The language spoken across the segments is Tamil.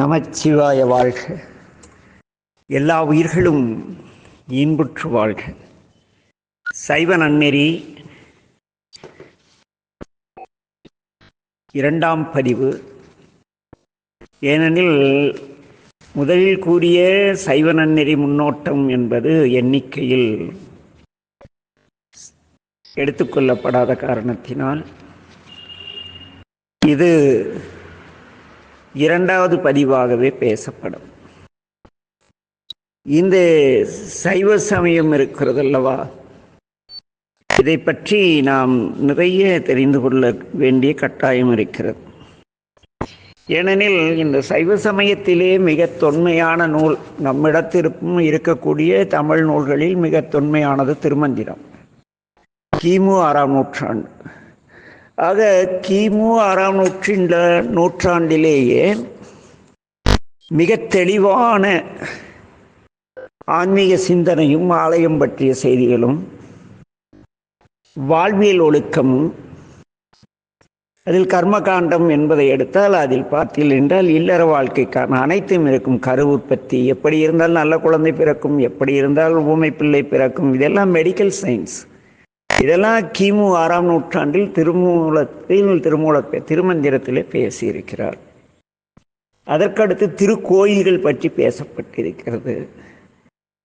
நமச்சிவாய வாழ்க. எல்லா உயிர்களும் இன்புற்று வாழ்க. சைவ நன்னெறி இரண்டாம் பதிவு. ஏனெனில் முதலில் கூறிய சைவ நன்னெறி முன்னோட்டம் என்பது எண்ணிக்கையில் எடுத்துக்கொள்ளப்படாத காரணத்தினால் இது இரண்டாவது பதிவாகவே பேசப்படும். இந்த சைவ சமயம் இருக்கிறது அல்லவா? இதை பற்றி நாம் நிறைய தெரிந்து கொள்ள வேண்டிய கட்டாயம் இருக்கிறது. ஏனெனில் இந்த சைவ சமயத்திலே மிக தொன்மையான நூல் நம்மிடத்திற்கும் இருக்கக்கூடிய தமிழ் நூல்களில் மிக தொன்மையானது திருமந்திரம். கிமு ஆறாம் நூற்றாண்டு. ஆக கிமு ஆறாம் நூற்றின் நூற்றாண்டிலேயே மிக தெளிவான ஆன்மீக சிந்தனையும் ஆலயம் பற்றிய செய்திகளும் வாழ்வியல் ஒழுக்கமும் அதில் கர்மகாண்டம் என்பதை எடுத்தால் அதில் பார்த்தீர்கள் என்றால் இல்லற வாழ்க்கைக்கான அனைத்தும் இருக்கும். கரு உற்பத்தி எப்படி இருந்தால் நல்ல குழந்தை பிறக்கும் எப்படி இருந்தால் ஊமை பிள்ளை பிறக்கும் இதெல்லாம் மெடிக்கல் சயின்ஸ் இதெல்லாம் கிமு ஆறாம் நூற்றாண்டில் திருமூலத்தில் திருமூல திருமந்திரத்திலே பேசியிருக்கிறார். அதற்கடுத்து திருக்கோயில்கள் பற்றி பேசப்பட்டிருக்கிறது.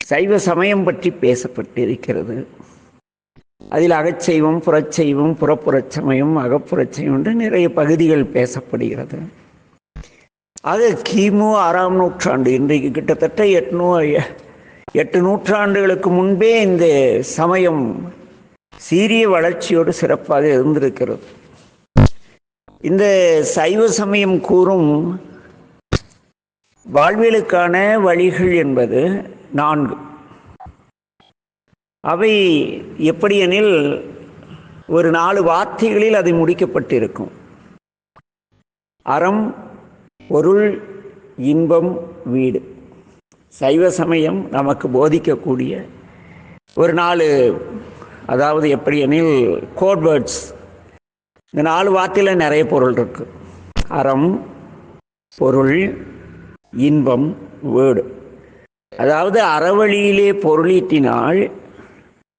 சைவ சமயம் பற்றி பேசப்பட்டிருக்கிறது. அதில் அகச்சைவம் புறச்சைவம் புறப்புறச்சமயம் சமயம் என்று நிறைய பகுதிகள் பேசப்படுகிறது. அது கிமு ஆறாம் நூற்றாண்டு இன்றைக்கு கிட்டத்தட்ட எட்நூ எட்டு நூற்றாண்டுகளுக்கு முன்பே இந்த சமயம் சீரிய வளர்ச்சியோடு சிறப்பாக இருந்திருக்கிறது. இந்த சைவ சமயம் கூறும் வாழ்வியலுக்கான வழிகள் என்பது நான்கு. அவை எப்படியெனில் ஒரு நாலு வார்த்தைகளில் அது முடிக்கப்பட்டிருக்கும். அறம் பொருள் இன்பம் வீடு. சைவ சமயம் நமக்கு போதிக்கக்கூடிய ஒரு நாலு அதாவது எப்படியெனில் கோட் வேர்ட்ஸ் இந்த நாலு வார்த்தையில் நிறைய பொருள் இருக்கு. அறம் பொருள் இன்பம் வேடு அதாவது அறவழியிலே பொருளீட்டினால்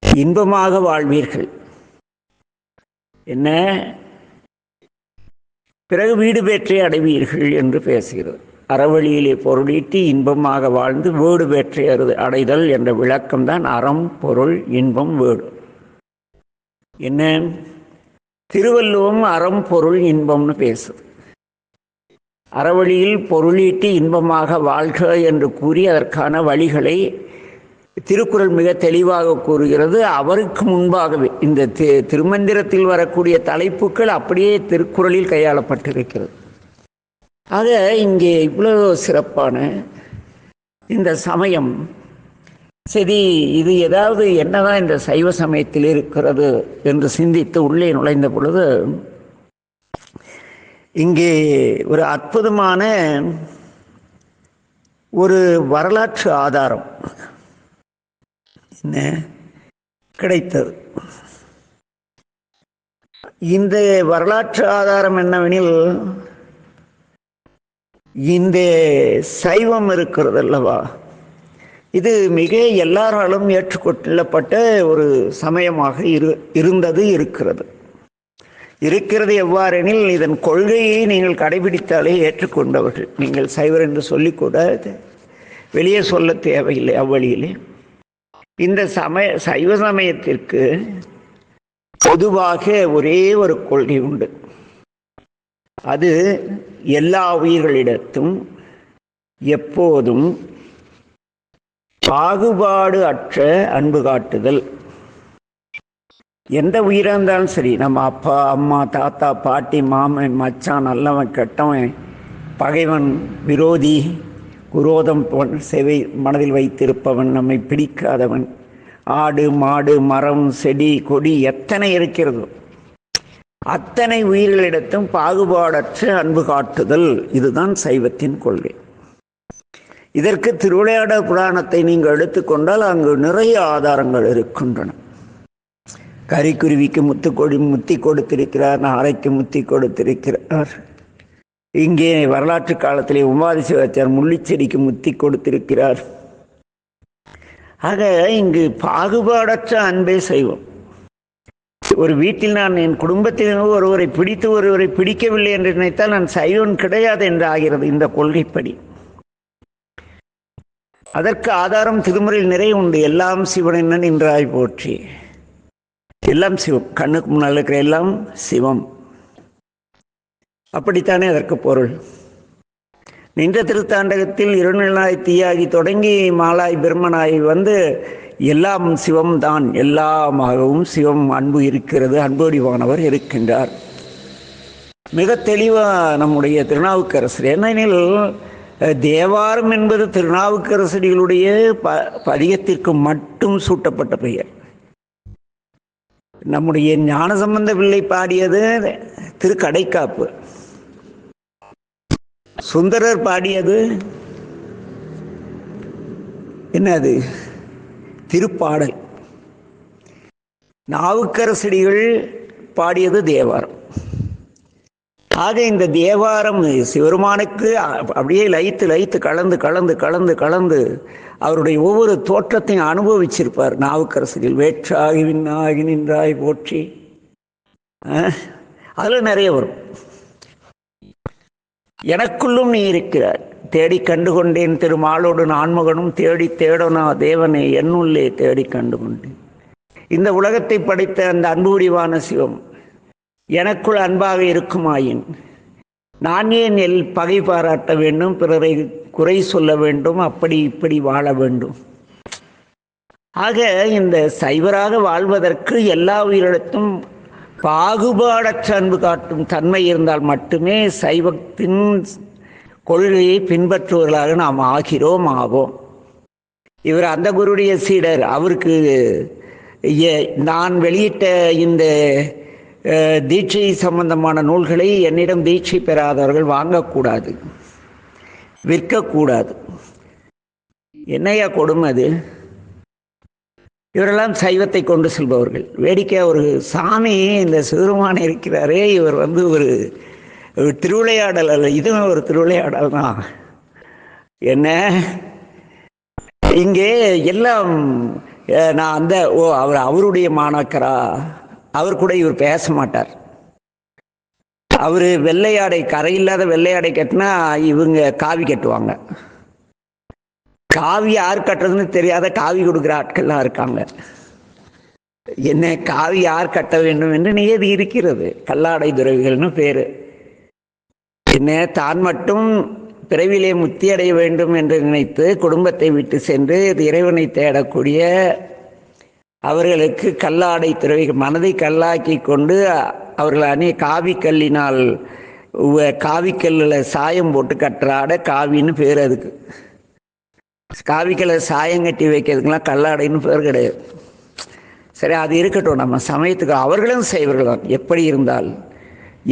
இன்பமாக வாழ்வீர்கள். என்ன? பிறகு வீடு பெற்றே அடைவீர்கள் என்று பேசுகிறது. அறவழியிலே பொருளீட்டி இன்பமாக வாழ்ந்து வீடு பெற்றே அடைதல் என்ற விளக்கம்தான் அறம் பொருள் இன்பம் வீடு என்ன? திருவள்ளுவம் அறம் பொருள் இன்பம்னு பேசுது. அறவழியில் பொருளீட்டி இன்பமாக வாழ்க என்று கூறி அதற்கான வழிகளை திருக்குறள் மிக தெளிவாக கூறுகிறது. அவருக்கு முன்பாகவே இந்த தி திருமந்திரத்தில் வரக்கூடிய தலைப்புகள் அப்படியே திருக்குறளில் கையாளப்பட்டிருக்கிறது. ஆக இங்கே இவ்வளோ சிறப்பான இந்த சமயம் சரி இது ஏதாவது என்னதான் இந்த சைவ சமயத்தில் இருக்கிறது என்று சிந்தித்து உள்ளே நுழைந்த பொழுது இங்கே ஒரு அற்புதமான ஒரு வரலாற்று ஆதாரம் என்ன? கிடைத்தது. இந்த வரலாற்று ஆதாரம் என்னவெனில் இந்த சைவம் இருக்கிறது அல்லவா? இது மிக எல்லாராலும் ஏற்றுக்கொள்ளப்பட்ட ஒரு சமயமாக இரு இருந்தது இருக்கிறது. இருக்கிறது எவ்வாறெனில் இதன் கொள்கையை நீங்கள் கடைபிடித்தாலே ஏற்றுக்கொண்டவர்கள். நீங்கள் சைவர் என்று சொல்லிக்கூட வெளியே சொல்ல தேவையில்லை அவ்வழியிலே. இந்த சமய சைவ சமயத்திற்கு பொதுவாக ஒரே ஒரு கொள்கை உண்டு. அது எல்லா உயிர்களிடத்தும் எப்போதும் பாகுபாடு அற்ற அன்பு காட்டுதல். எந்த உயிராக இருந்தாலும் சரி நம்ம அப்பா அம்மா தாத்தா பாட்டி மாமன் மச்சான் நல்லவன் கெட்டவன் பகைவன் விரோதி குரோதம் செவை மனதில் வைத்திருப்பவன் நம்மை பிடிக்காதவன். ஆடு மாடு மரம் செடி கொடி எத்தனை இருக்கிறதோ அத்தனை உயிர்களிடத்தும் பாகுபாடற்ற அன்பு காட்டுதல். இதுதான் சைவத்தின் கொள்கை. இதற்கு திருவிளையாடல் புராணத்தை நீங்கள் எடுத்துக்கொண்டால் அங்கு நிறைய ஆதாரங்கள் இருக்கின்றன. கரிக்குருவிக்கு முத்துக்கொடி முத்தி கொடுத்திருக்கிறார் நாரைக்கு முத்தி கொடுத்திருக்கிறார். இங்கே வரலாற்று காலத்திலே உமாதி சிவாச்சார் முள்ளிச்செடிக்கு முத்தி கொடுத்திருக்கிறார். ஆக இங்கு பாகுபாடற்ற அன்பே செய்வோம் ஒரு வீட்டில் நான் என் குடும்பத்தில் ஒருவரை பிடித்து ஒருவரை பிடிக்கவில்லை என்று நினைத்தால் நான் சைவன் கிடையாது என்று ஆகிறது இந்த கொள்கைப்படி. அதற்கு ஆதாரம் திருமுறையில் நிறைய உண்டு. எல்லாம் சிவன் நின்றாய் போற்றி. எல்லாம் சிவம். கண்ணுக்கு முன்னால் இருக்கிற எல்லாம் சிவம். அப்படித்தானே அதற்கு பொருள். நின்ற திருத்தாண்டகத்தில் இருநிலாய் தீயாகி தொடங்கி மாலாய் பிரம்மனாய் வந்து எல்லாம் சிவம் தான் எல்லாமாகவும் சிவம் அன்பு இருக்கிறது. அன்போடிவானவர் இருக்கின்றார். மிக தெளிவாக நம்முடைய திருநாவுக்கரசர். ஏனெனில் தேவாரம் என்பது திருநாவுக்கரசடிகளுடைய ப பதிகத்திற்கு மட்டும் சூட்டப்பட்ட பெயர். நம்முடைய ஞானசம்பந்த பிள்ளை பாடியது திருக்கடைக்காப்பு. சுந்தரர் பாடியது என்னது? திருப்பாடல். நாவுக்கரசடிகள் பாடியது தேவாரம். ஆக இந்த தேவாரம் சிவருமானுக்கு அப்படியே லயித்து லயித்து கலந்து கலந்து கலந்து கலந்து அவருடைய ஒவ்வொரு தோற்றத்தையும் அனுபவிச்சிருப்பார். நாவுக்கரசுகள் வேற்றாகி விண்ணாகி நின்றாய் போற்றி. அதில் நிறைய வரும். எனக்குள்ளும் நீ இருக்கிறார் தேடி கண்டு கொண்டேன் திருமாலோடு நான்முகனும் தேடி தேடனா தேவனை என்னுள்ளே தேடி கண்டு கொண்டேன் இந்த உலகத்தை படைத்த அந்த அன்பு சிவம் எனக்குள் அன்பாக இருக்குமாயின். நான் ஏன் எல் பகை பாராட்ட வேண்டும் பிறரை குறை சொல்ல வேண்டும் அப்படி இப்படி வாழ வேண்டும்? ஆக இந்த சைவராக வாழ்வதற்கு எல்லா உயிரிடத்தும் பாகுபாடற்ற அன்பு காட்டும் தன்மை இருந்தால் மட்டுமே சைவத்தின் கொள்கையை பின்பற்றுவர்களாக நாம் ஆகிறோம் ஆவோம். இவர் அந்த குருடைய சீடர் அவருக்கு நான் வெளியிட்ட இந்த தீட்சை சம்பந்தமான நூல்களை என்னிடம் தீட்சை பெறாதவர்கள் வாங்கக்கூடாது. விற்கக்கூடாது. என்னையா கொடுமை அது? இவரெல்லாம் சைவத்தை கொண்டு செல்பவர்கள். வேடிக்கை ஒரு சாமி இந்த சிறுமான இருக்கிறாரே இவர் வந்து ஒரு திருவிளையாடல் அல்ல இதுவும் ஒரு திருவிளையாடல் தான். என்ன? இங்கே எல்லாம் நான் அந்த ஓ அவர் அவருடைய மாணாக்கரா? அவர் கூட இவர் பேச மாட்டார். அவர் வெள்ளையாடை கரை இல்லாத வெள்ளையாடை கட்டினா இவங்க காவி கட்டுவாங்க. காவி யார் கட்டுறதுன்னு தெரியாத காவி கொடுக்குற ஆட்கள்லாம் இருக்காங்க. என்ன காவி யார் கட்ட வேண்டும் என்று நியதி இருக்கிறது. கல்லாடை துறவிகள்னு பேர். என்ன தான் மட்டும் பிறவிலே முத்தி அடைய வேண்டும் என்று நினைத்து குடும்பத்தை விட்டு சென்று இறைவனை தேடக்கூடிய அவர்களுக்கு கல்லாடை துறவி மனதை கல்லாக்கி கொண்டு அவர்கள் அணி காவி கல்லினால் காவிக்கல்லில் சாயம் போட்டு கட்டுறாட காவின்னு பேர் அதுக்கு. காவிக்கல்ல சாயம் கட்டி வைக்கிறதுக்கெல்லாம் கல்லாடைன்னு பேர் கிடையாது. சரி அது இருக்கட்டும். நம்ம சமயத்துக்கு அவர்களும் செய்வர்கள் தான். எப்படி இருந்தால்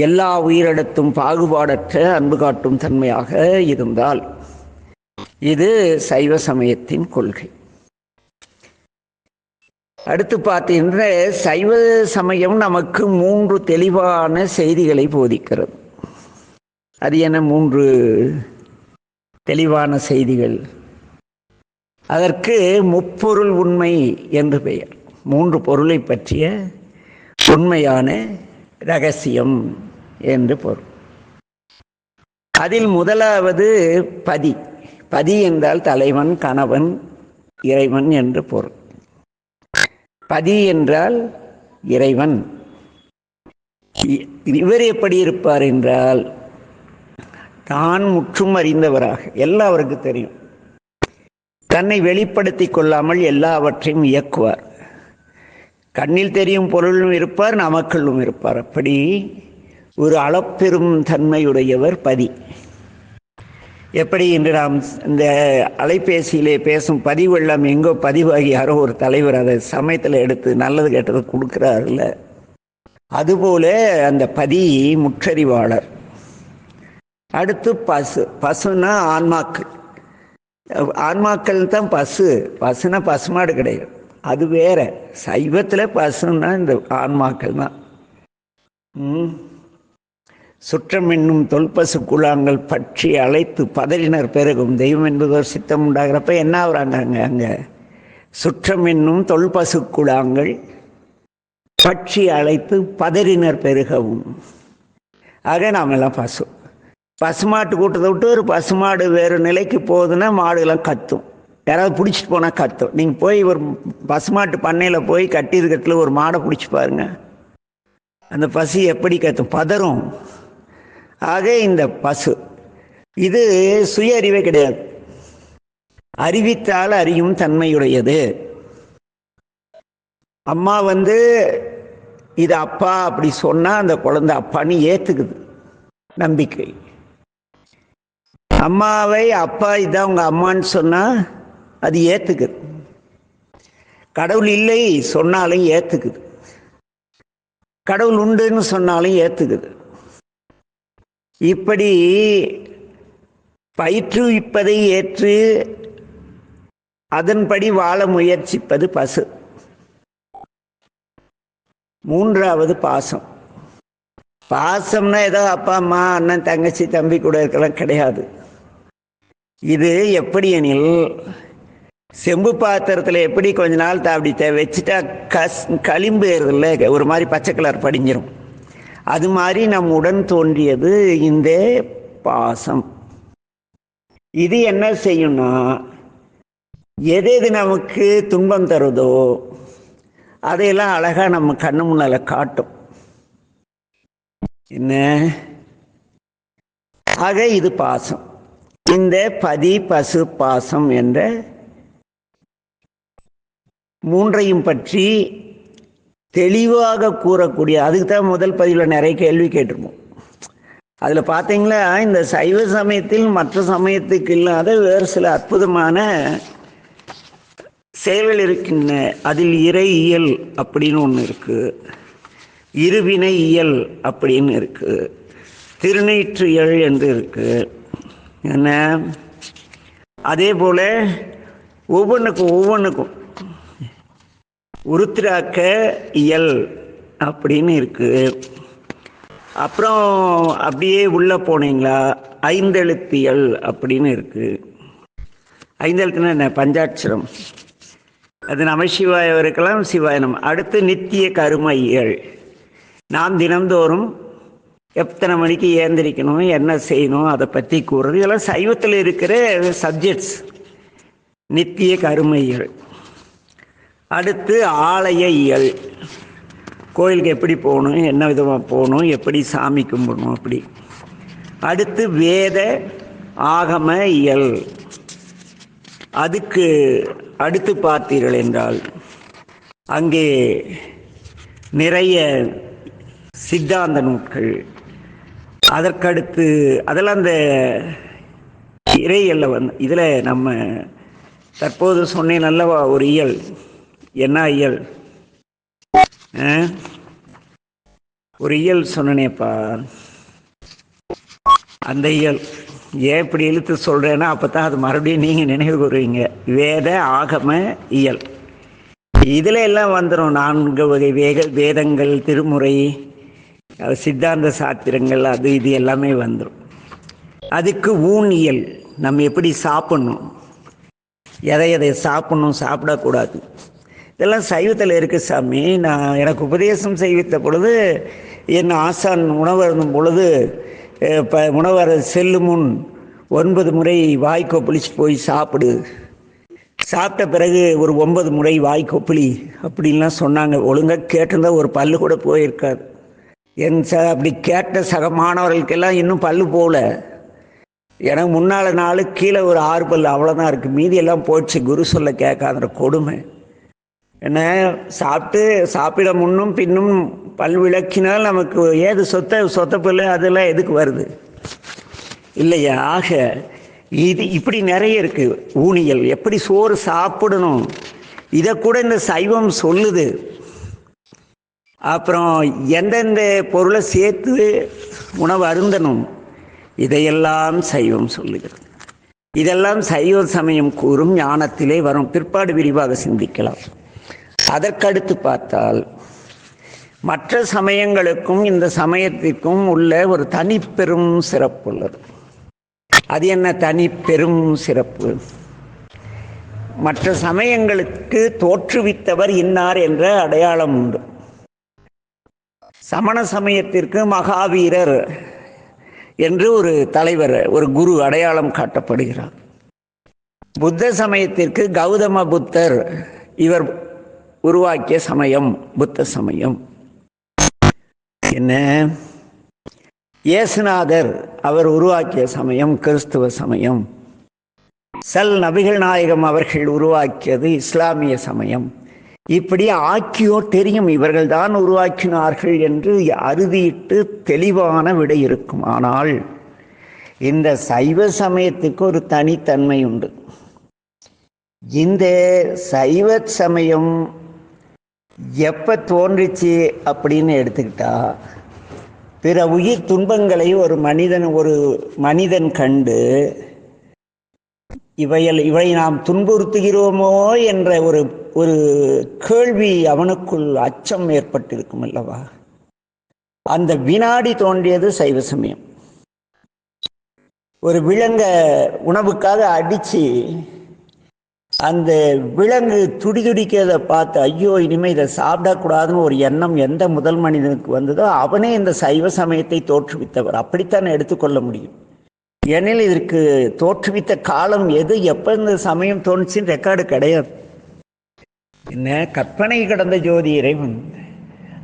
எல்லா உயிரிடத்தும் பாகுபாடற்ற அன்பு காட்டும் தன்மையாக இருந்தால் இது சைவ சமயத்தின் கொள்கை. அடுத்து பார்த்தீங்கன்னா சைவ சமயம் நமக்கு மூன்று தெளிவான செய்திகளை போதிக்கிறது. அது என்ன? மூன்று தெளிவான செய்திகள். அதற்கு முப்பொருள் உண்மை என்று பெயர். மூன்று பொருளை பற்றிய உண்மையான ரகசியம் என்று பொருள். அதில் முதலாவது பதி. பதி என்றால் தலைவன் கணவன் இறைவன் என்று பொருள். பதி என்றால் இறைவன். இவர் எப்படி இருப்பார் என்றால் தான் முற்றும் அறிந்தவராக எல்லாவருக்கு தெரியும். தன்னை வெளிப்படுத்தி கொள்ளாமல் எல்லாவற்றையும் இயக்குவார். கண்ணில் தெரியும் பொருளும் இருப்பார் நமக்குள்ளும் இருப்பார். அப்படி ஒரு அளப்பெரும் தன்மையுடையவர் பதி. எப்படி இன்று நாம் இந்த அலைபேசியிலே பேசும் பதிவு எல்லாம் எங்கோ பதிவாகி யாரோ ஒரு தலைவர் அதை சமயத்தில் எடுத்து நல்லது கெட்டது கொடுக்குறாருல்ல? அதுபோல அந்த பதி முற்றறிவாளர். அடுத்து பசு பசுனா ஆன்மாக்கள். ஆன்மாக்கள் தான் பசு. பசுனா பசுமாடு கிடையாது. அது வேற. சைவத்தில் பசுன்னா இந்த ஆன்மாக்கள் தான் சுற்றம் என்னும் தொல்பசு குழாங்கள் பற்றி அழைத்து பதறினர் பெருகும் தெய்வம் என்பது ஒரு சித்தம் உண்டாகிறப்ப என்ன ஆகுறாங்க அங்கே? அங்கே சுற்றம் என்னும் தொல்பசு குழாங்கள் பற்றி அழைத்து பதறினர் பெருகவும். ஆக நாம் எல்லாம் பசு. பசுமாட்டு கூட்டத்தை விட்டு ஒரு பசுமாடு வேறு நிலைக்கு போகுதுன்னா மாடுலாம் கத்தும். யாராவது பிடிச்சிட்டு போனால் கத்தும். நீங்கள் போய் ஒரு பசுமாட்டு பண்ணையில் போய் கட்டியிருக்கட்டில் ஒரு மாடை பிடிச்சி பாருங்க. அந்த பசி எப்படி கத்தும்? பதறும். ஆக இந்த பசு. இது சுய அறிவே கிடையாது. அறிவித்தால் அறியும் தன்மையுடையது. அம்மா வந்து இது அப்பா அப்படி சொன்னால் அந்த குழந்தை அப்பான்னு ஏற்றுக்குது நம்பிக்கை. அம்மாவை அப்பா இதான் உங்கள் அம்மான்னு சொன்னால் அது ஏற்றுக்குது கடவுள் இல்லை சொன்னாலும் ஏற்றுக்குது கடவுள் உண்டுன்னு சொன்னாலும் ஏற்றுக்குது இப்படி பயிற்றுவிப்பதை ஏற்று அதன்படி வாழ முயற்சிப்பது பசு. மூன்றாவது பாசம். பாசம்னா ஏதோ அப்பா அம்மா அண்ணன் தங்கச்சி தம்பி கூட இருக்கலாம் கிடையாது. இது எப்படி எனில் செம்பு பாத்திரத்தில் எப்படி கொஞ்ச நாள் த- அப்படி வச்சுட்டா கஸ் களிம்பு ஏறுதில்ல ஒரு மாதிரி பச்சை கலர் படிஞ்சிரும். அது மாதிரி நம் உடன் தோன்றியது இந்த பாசம். இது என்ன செய்யும்னா எது எது நமக்கு துன்பம் தருதோ அதையெல்லாம் அழகாக நம்ம கண்ணு முன்னால் காட்டும். என்ன? ஆக இது பாசம். இந்த பதி பசு பாசம் என்ற மூன்றையும் பற்றி தெளிவாக கூறக்கூடிய அதுக்கு தான் முதல் பதிவில் நிறைய கேள்வி கேட்டிருப்போம். அதில் பார்த்தீங்களா இந்த சைவ சமயத்தில் மற்ற சமயத்துக்கு இல்லாத வேறு சில அற்புதமான செயல்கள் இருக்கின்றன. அதில் இறை இயல் அப்படின்னு ஒன்று இருக்குது இருவினை இயல் அப்படின்னு இருக்குது திருநீற்று இயல் என்று இருக்குது என்ன? அதே போல் ஒவ்வொன்றுக்கும் ஒவ்வொன்றுக்கும் உருத்திராக்க இயல் அப்படின்னு இருக்கு. அப்புறம் அப்படியே உள்ள போனீங்களா? ஐந்தெழுத்தியல் அப்படின்னு இருக்கு. ஐந்தெழுத்துனா என்ன? பஞ்சாட்சரம். அது நமசிவாயம் இருக்கலாம் சிவாயனம் அடுத்து நித்திய கரும இயல். நாம் தினந்தோறும் எத்தனை மணிக்கு ஏந்திரிக்கணும் என்ன செய்யணும் அதை பற்றி கூறுறது. இதெல்லாம் சைவத்தில் இருக்கிற சப்ஜெக்ட்ஸ் நித்திய கருமையல் அடுத்து ஆலய இயல். கோயிலுக்கு எப்படி போகணும் என்ன விதமாக போகணும் எப்படி சாமி கும்பிடணும் அப்படி. அடுத்து வேத ஆகம இயல். அதுக்கு அடுத்து பார்த்தீர்கள் என்றால் அங்கே நிறைய சித்தாந்த நூல்கள். அதற்கடுத்து அதெல்லாம் அந்த இறையல்ல வந்து இதில் நம்ம தற்போது சொன்னேன் நல்லவா ஒரு இயல். என்ன இயல் ஆ? ஒரு இயல் சொன்னேப்பா அந்த இயல். ஏன் இப்படி இழுத்து சொல்கிறேன்னா அப்போ தான் அது மறுபடியும் நீங்கள் நினைவு கூறுவீங்க. வேத ஆகம இயல். இதில் எல்லாம் வந்துடும் நான்கு வகை வேக வேதங்கள் திருமுறை சித்தாந்த சாத்திரங்கள் அது இது எல்லாமே வந்துடும் அதுக்கு ஊன் இயல். நம்ம எப்படி சாப்பிட்ணும்? எதை எதை சாப்பிடணும் சாப்பிடக்கூடாது. இதெல்லாம் சைவத்தில் இருக்குது சாமி. நான் எனக்கு உபதேசம் செய்வித்த பொழுது என் ஆசான் உணவருந்தும் பொழுது இப்போ ப உணவர் செல்லும் முன் ஒன்பது முறை வாய் கொப்பளிச்சு போய் சாப்பிடு. சாப்பிட்ட பிறகு ஒரு ஒன்பது முறை வாய் கொப்பளி அப்படின்லாம் சொன்னாங்க. ஒழுங்காக கேட்டிருந்தா ஒரு பல்லு கூட போயிருக்காது. என் ச அப்படி கேட்ட சக மாணவர்களுக்கெல்லாம் இன்னும் பல்லு போகல எனக்கு முன்னால் நாள் கீழே ஒரு ஆறு பல் அவ்வளோதான் இருக்குது மீதியெல்லாம் போயிடுச்சு போச்சு. குரு சொல்ல கேட்காத கொடுமை. என்ன சாப்பிட்டு சாப்பிட முன்னும் பின்னும் பல் விளக்கினால் நமக்கு ஏது சொத்த சொத்த பல் அதெல்லாம் எதுக்கு வருது? இல்லையா? ஆக இது இப்படி நிறைய இருக்குது ஊனியல் எப்படி சோறு சாப்பிடணும்? இதை கூட இந்த சைவம் சொல்லுது. அப்புறம் எந்தெந்த பொருளை சேர்த்து உணவு அருந்தணும்? இதையெல்லாம் சைவம் சொல்லுகிறது. இதெல்லாம் சைவ சமயம் கூறும் ஞானத்திலே வரும். பிற்பாடு விரிவாக சிந்திக்கலாம். அதற்கடுத்து பார்த்தால் மற்ற சமயங்களுக்கும் இந்த சமயத்திற்கும் உள்ள ஒரு தனிப்பெரும் சிறப்பு உள்ளது அது என்ன தனிப்பெரும் சிறப்பு? மற்ற சமயங்களுக்கு தோற்றுவித்தவர் இன்னார் என்ற அடையாளம் உண்டு. சமண சமயத்திற்கு மகாவீரர் என்று ஒரு தலைவர் ஒரு குரு அடையாளம் காட்டப்படுகிறார். புத்த சமயத்திற்கு கௌதம புத்தர் இவர் உருவாக்கிய சமயம் புத்த சமயம். என்ன? இயேசுநாதர் அவர் உருவாக்கிய சமயம் கிறிஸ்துவ சமயம். சல் நபிகள் நாயகம் அவர்கள் உருவாக்கியது இஸ்லாமிய சமயம். இப்படி ஆக்கியோர் தெரியும் இவர்கள் தான் உருவாக்கினார்கள் என்று அறுதியிட்டு தெளிவான விடை இருக்கும். ஆனால் இந்த சைவ சமயத்துக்கு ஒரு தனித்தன்மை உண்டு. இந்த சைவ சமயம் எப்போ தோன்றுச்சு அப்படின்னு எடுத்துக்கிட்டா பிற உயிர் துன்பங்களை ஒரு மனிதன் ஒரு மனிதன் கண்டு இவையல் இவை நாம் துன்புறுத்துகிறோமோ என்ற ஒரு ஒரு கேள்வி அவனுக்குள் அச்சம் ஏற்பட்டிருக்கும் அல்லவா? அந்த வினாடி தோன்றியது சைவ சமயம். ஒரு விலங்க உணவுக்காக அடித்து அந்த விலங்கு துடிதுடிக்கிறத பார்த்து ஐயோ இனிமேல் இதை சாப்பிடக்கூடாதுன்னு ஒரு எண்ணம் எந்த முதல் மனிதனுக்கு வந்ததோ அவனே இந்த சைவ சமயத்தை தோற்றுவித்தவர். அப்படித்தான் எடுத்துக்கொள்ள முடியும். ஏனில் இதற்கு தோற்றுவித்த காலம் எது? எப்போ இந்த சமயம் தோணுச்சுன்னு ரெக்கார்டு கிடையாது. என்ன? கற்பனை கடந்த ஜோதி இறைவன்.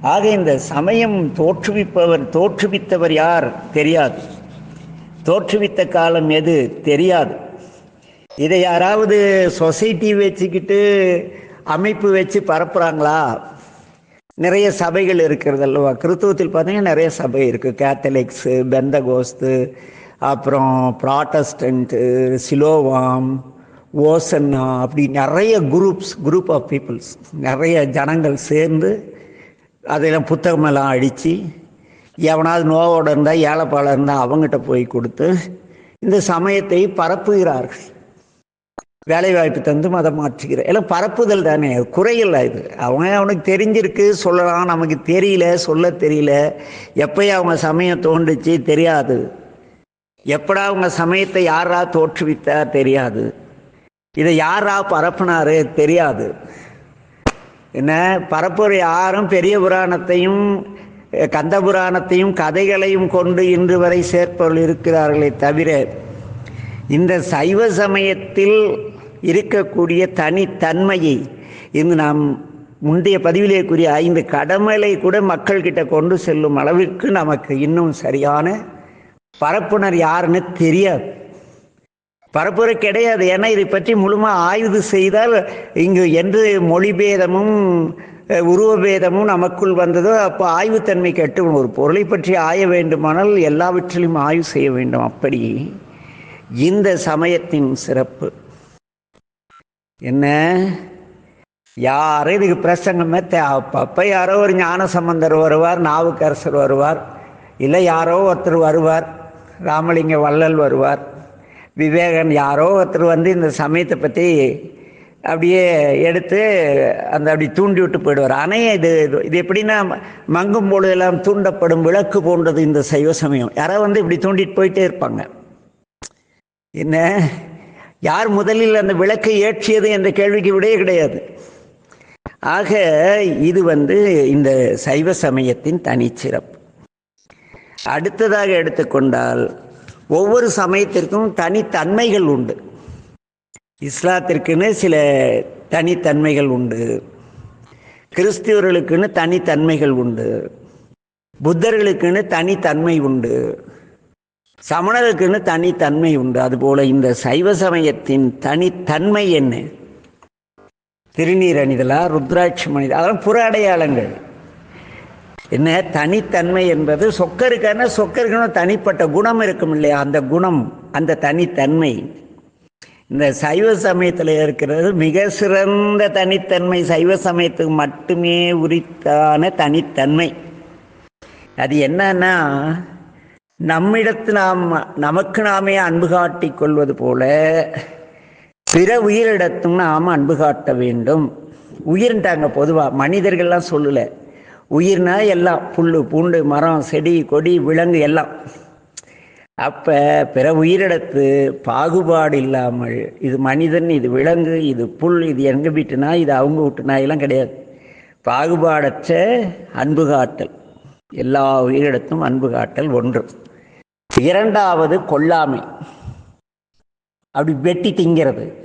ஆக இந்த சமயம் தோற்றுவிப்பவர் தோற்றுவித்தவர் யார்? தெரியாது. தோற்றுவித்த காலம் எது? தெரியாது. இதை யாராவது சொசைட்டி வச்சுக்கிட்டு அமைப்பு வச்சு பரப்புகிறாங்களா நிறைய சபைகள் இருக்கிறது அல்லவா? கிறித்துவத்தில் பார்த்தீங்கன்னா நிறைய சபை இருக்குது கேத்தலிக்ஸு பெந்தகோஸ்து அப்புறம் ப்ராட்டஸ்டன்ட்டு சிலோவாம் ஓசன்னா அப்படி நிறைய குரூப்ஸ் குரூப் ஆஃப் பீப்புள்ஸ் நிறைய ஜனங்கள் சேர்ந்து அதெல்லாம் புத்தகமெல்லாம் அடித்து எவனாவது நோவோடு இருந்தால் ஏழைப்பாளர் இருந்தால் அவங்ககிட்ட போய் கொடுத்து இந்த சமயத்தை பரப்புகிறார்கள். வேலைவாய்ப்பு தந்து மதம் மாற்றுகிற எல்லாம் பரப்புதல் தானே. குறையில்லை இது. அவங்க அவனுக்கு தெரிஞ்சிருக்கு சொல்லலாம். நமக்கு தெரியல சொல்ல தெரியல. எப்பயும் அவங்க சமயம் தோன்றுச்சு தெரியாது. எப்படா அவங்க சமயத்தை யாரா தோற்றுவித்தா தெரியாது. இதை யாரா பரப்புனாரு தெரியாது. என்ன? பரப்புற யாரும் பெரிய புராணத்தையும் கந்த புராணத்தையும் கதைகளையும் கொண்டு இன்று வரை சேர்ப்பவர்கள் இருக்கிறார்களே தவிர இந்த சைவ சமயத்தில் இருக்கக்கூடிய தனித்தன்மையை இன்று நாம் முந்தைய பதிவிலே கூறிய ஐந்து கடமைகளை கூட மக்கள்கிட்ட கொண்டு செல்லும் அளவிற்கு நமக்கு இன்னும் சரியான பரப்புனர் யாருன்னு தெரியாது. பரப்புரை கிடையாது. ஏன்னா இதை பற்றி முழுமா ஆய்வு செய்தால் இங்கு என்று மொழிபேதமும் உருவபேதமும் நமக்குள் வந்ததோ அப்போ ஆய்வுத்தன்மை கெட்டு ஒரு பொருளை பற்றி ஆய வேண்டுமானால் எல்லாவற்றிலும் ஆய்வு செய்ய வேண்டும். அப்படி இந்த சமயத்தின் சிறப்பு. என்ன? யாரும் இதுக்கு பிரசங்கமே அப்பப்போ யாரோ ஒரு ஞான சம்பந்தர் வருவார் நாவுக்கரசர் வருவார் இல்லை யாரோ ஒருத்தர் வருவார் ராமலிங்க வள்ளல் வருவார். விவேகன் யாரோ ஒருத்தர் வந்து இந்த சமயத்தை பற்றி அப்படியே எடுத்து அந்த அப்படி தூண்டி விட்டு போயிடுவார். ஆனால் இது இது எப்படின்னா மங்கும் பொழுதெல்லாம் தூண்டப்படும் விளக்கு போன்றது இந்த சைவ சமயம். யாரோ வந்து இப்படி தூண்டிட்டு போயிட்டே இருப்பாங்க. என்ன? யார் முதலில் அந்த விளக்கை ஏற்றியது என்ற கேள்விக்கு விடையே கிடையாது. ஆக இது வந்து இந்த சைவ சமயத்தின் தனிச்சிறப்பு. அடுத்ததாக எடுத்துக்கொண்டால் ஒவ்வொரு சமயத்திற்கும் தனித்தன்மைகள் உண்டு. இஸ்லாத்திற்குன்னு சில தனித்தன்மைகள் உண்டு. கிறிஸ்தவர்களுக்குன்னு தனித்தன்மைகள் உண்டு. புத்தர்களுக்குன்னு தனித்தன்மை உண்டு. சமணர்களுக்குன்னு தனித்தன்மை உண்டு. அதுபோல இந்த சைவ சமயத்தின் தனித்தன்மை என்ன? திருநீர் அணிதலா ருத்ராட்சி மனிதா அதெல்லாம் புற அடையாளங்கள். என்ன? தனித்தன்மை என்பது சொக்கருக்கான சொக்கருக்குன்னு தனிப்பட்ட குணம் இருக்கும் இல்லையா? அந்த குணம் அந்த தனித்தன்மை. இந்த சைவ சமயத்தில் இருக்கிறது மிக சிறந்த தனித்தன்மை. சைவ சமயத்துக்கு மட்டுமே உரித்தான தனித்தன்மை. அது என்னன்னா நம்மிடத்து நாம் நமக்கு நாமே அன்பு காட்டி கொள்வது போல பிற உயிரிடத்தும் நாம் அன்பு காட்ட வேண்டும். உயிர்ன்ட்டாங்க பொதுவாக மனிதர்கள்லாம் சொல்லலை. உயிர்னா எல்லாம் புல் பூண்டு மரம் செடி கொடி விலங்கு எல்லாம். அப்போ பிற உயிரிடத்து பாகுபாடு இல்லாமல் இது மனிதன் இது விலங்கு இது புல் இது எங்கள் வீட்டு நாய் இது அவங்க வீட்டு நாயெல்லாம் கிடையாது. பாகுபாடற்ற அன்பு காட்டல். எல்லா உயிரிடத்தும் அன்பு காட்டல் ஒன்று. இரண்டாவது கொல்லாமை. அப்படி வெட்டி திங்கிறது.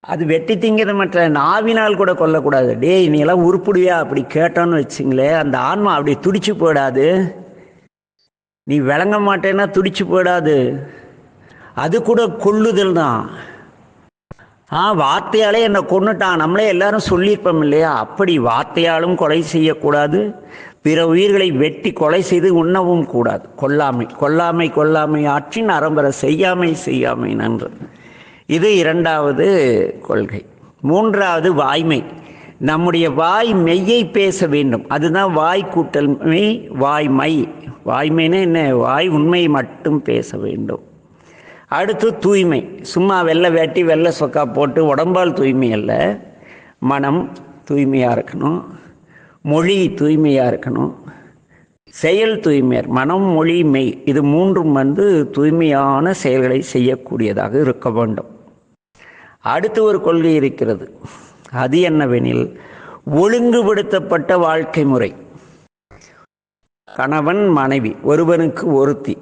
அது வெட்டி திங்கிறது மற்ற நாவினால் கூட கொல்லக்கூடாது. டேய் நீ எல்லாம் உருப்பிடுவியா? அப்படி கேட்டோன்னு வச்சுங்களேன் அந்த ஆன்மா அப்படி துடிச்சு போயிடாது. நீ விளங்க மாட்டேன்னா துடிச்சு போயிடாது. அது கூட கொள்ளுதல் தான். ஆ வார்த்தையாலே என்னை கொன்னுட்டான். நம்மளே எல்லாரும் சொல்லியிருப்போம் இல்லையா? அப்படி வார்த்தையாலும் கொலை செய்யக்கூடாது. பிற உயிர்களை வெட்டி கொலை செய்து உண்ணவும் கூடாது. கொல்லாமை கொல்லாமை கொல்லாமை ஆற்றின் அறம்பர செய்யாமை செய்யாமை நன்று. இது இரண்டாவது கொள்கை. மூன்றாவது வாய்மை. நம்முடைய வாய் மெய்யை பேச வேண்டும். அதுதான் வாய் கூட்டல் மெய் வாய்மை வாய்மைன்னா என்ன? வாய் உண்மையை மட்டும் பேச வேண்டும். அடுத்து தூய்மை. சும்மா வெள்ளை வேட்டி வெள்ளை சொக்கா போட்டு உடம்பால் தூய்மை அல்ல. மனம் தூய்மையாக இருக்கணும். மொழி தூய்மையாக இருக்கணும். செயல் தூய்மையர் மனம் மொழி மெய் இது மூன்றும் வந்து தூய்மையான செயல்களை செய்யக்கூடியதாக இருக்க வேண்டும். அடுத்து ஒரு கொள்கை இருக்கிறது. அது என்னவெனில் ஒழுங்குபடுத்தப்பட்ட வாழ்க்கை முறை. கணவன் மனைவி ஒருவனுக்கு ஒருத்தி.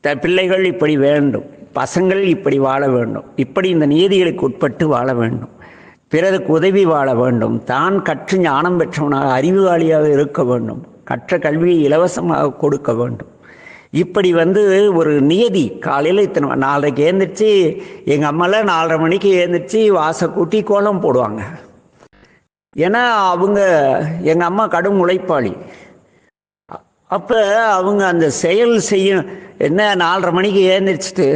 த பிள்ளைகள் இப்படி வேண்டும். பசங்கள் இப்படி வாழ வேண்டும். இப்படி இந்த நீதிகளுக்கு உட்பட்டு வாழ வேண்டும். பிறருக்கு உதவி வாழ வேண்டும். தான் கற்று ஞானம் பெற்றவனாக அறிவுகாலியாக இருக்க வேண்டும். கற்ற கல்வியை இலவசமாக கொடுக்க வேண்டும். இப்படி வந்து ஒரு நியதி காலையில் இத்தனை நாலரைக்கு ஏந்திரிச்சு எங்கள் அம்மாலாம் நாலரை மணிக்கு ஏந்திரிச்சு வாசை கூட்டி கோலம் போடுவாங்க. ஏன்னா அவங்க எங்கள் அம்மா கடும் உழைப்பாளி. அப்போ அவங்க அந்த செயல் செய்யும் என்ன நாலரை மணிக்கு ஏந்திரிச்சிட்டு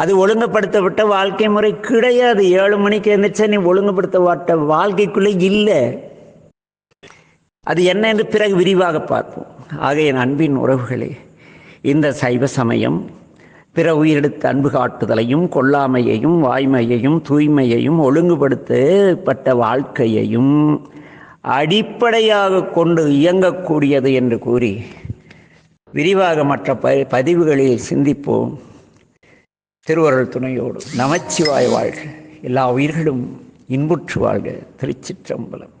அது ஒழுங்குபடுத்தப்பட்ட வாழ்க்கை முறை கிடையாது. ஏழு மணிக்கு எழுந்திரிச்சா நீ ஒழுங்குபடுத்தப்பட்ட வாழ்க்கைக்குள்ளே இல்லை. அது என்ன என்று பிறகு விரிவாக பார்ப்போம். ஆக என் அன்பின் உறவுகளே இந்த சைவ சமயம் பிற உயிரெடுத்த அன்பு காட்டுதலையும் கொல்லாமையையும் வாய்மையையும் தூய்மையையும் ஒழுங்குபடுத்தப்பட்ட வாழ்க்கையையும் அடிப்படையாக கொண்டு இயங்கக்கூடியது என்று கூறி விரிவாக மற்ற ப பதிவுகளில் சிந்திப்போம். திருவருள் துணையோடு நமச்சிவாய் வாழ்க. எல்லா உயிர்களும் இன்புற்று வாழ்க. திருச்சிற்றம்பலம்.